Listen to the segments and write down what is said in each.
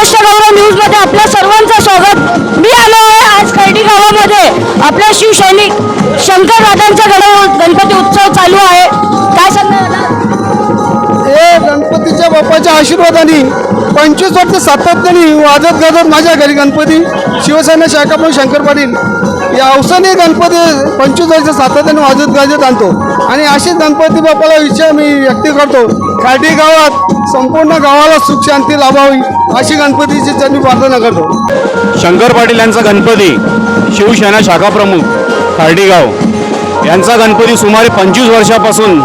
महाराष्ट्र गौरव न्यूजमध्ये आपल्या सर्वांचं स्वागत. मी आलो आहे आज खर्डी गावामध्ये. आपल्या शिवसैनिक शंकर दादांचा गण बाप्पाच्या आशीर्वादाने पंचवीस वर्ष सातत्याने वाजत गाजत माझ्या घरी गणपती शिवसेना शाखा शंकर पाटील या अवसाने गणपती पंचवीस वर्ष सातत्याने वाजत गाजत आणतो. आणि अशीच गणपती बाप्पाला इच्छा मी व्यक्त करतो. खाटी गावात संपूर्ण गावाला सुख शांती लाभावी अशी गणपतीची त्यांनी प्रार्थना करतो. शंकर पाटील यांचा गणपती शिवसेना शाखा प्रमुख खार्डीगाव यांचा गणपती सुमारे पंचवीस वर्षापासून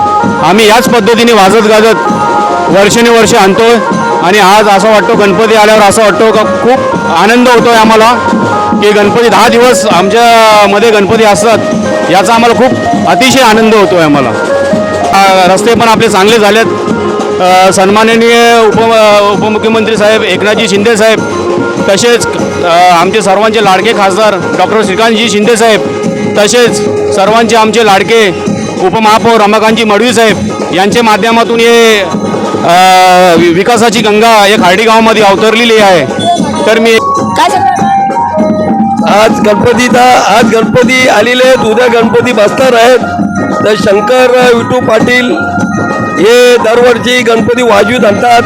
आम्ही याच पद्धतीने वाजत गाजत वर्षानुवर्ष आणतो आणि आज असं वाटतो गणपती आल्यावर असं वाटतो का खूप आनंद होतो आहे आम्हाला की गणपती दहा दिवस आमच्यामध्ये गणपती असतात याचा आम्हाला खूप अतिशय आनंद होतो आहे आम्हाला रस्ते पण आपले चांगले झालेत. सन्माननीय उप उपमुख्यमंत्री साहेब एकनाथजी शिंदे साहेब तसेच आमचे सर्वांचे लाडके खासदार डॉक्टर श्रीकांतजी शिंदे साहेब तसेच सर्वांचे आमचे लाडके उपमहापौर रमाकांतजी मडवी साहेब यांच्या माध्यमातून हे विकासाची गंगा एक खार्डी गावामध्ये अवतरलेली आहे. तर मी आज गणपतीचा आज गणपती आलेले आहेत. उद्या गणपती बसणार आहेत. तर शंकर विठू पाटील हे दरवर्षी गणपती वाजवीत आणतात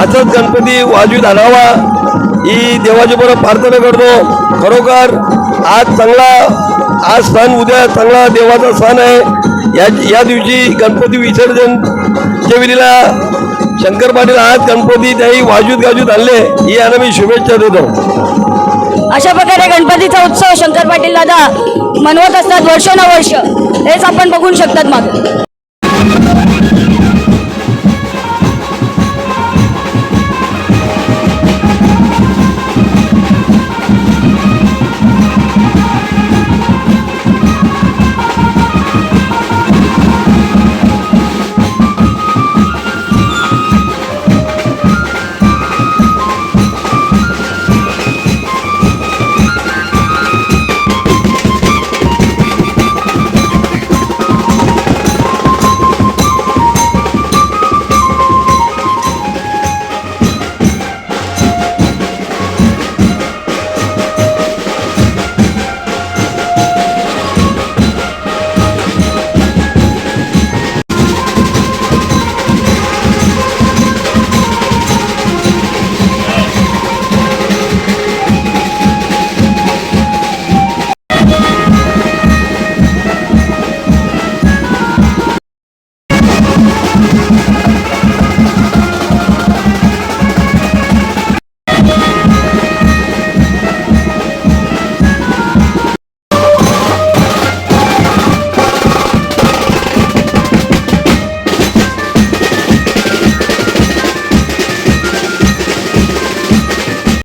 असंच गणपती वाजवीत आणावा ही देवाची बरोबर प्रार्थना करतो. खरोखर आज चांगला आज सण उद्या चांगला देवाचा सण आहे. या या दिवशी गणपती विसर्जन विधीला शंकर पाटील आज गणपती त्याही वाजूत गाजूत आणले. ही यांना मी शुभेच्छा देतो. अशा प्रकारे गणपतीचा उत्सव शंकर पाटील दादा मनवत असतात वर्षानुवर्ष. हेच आपण बघू शकतात मग.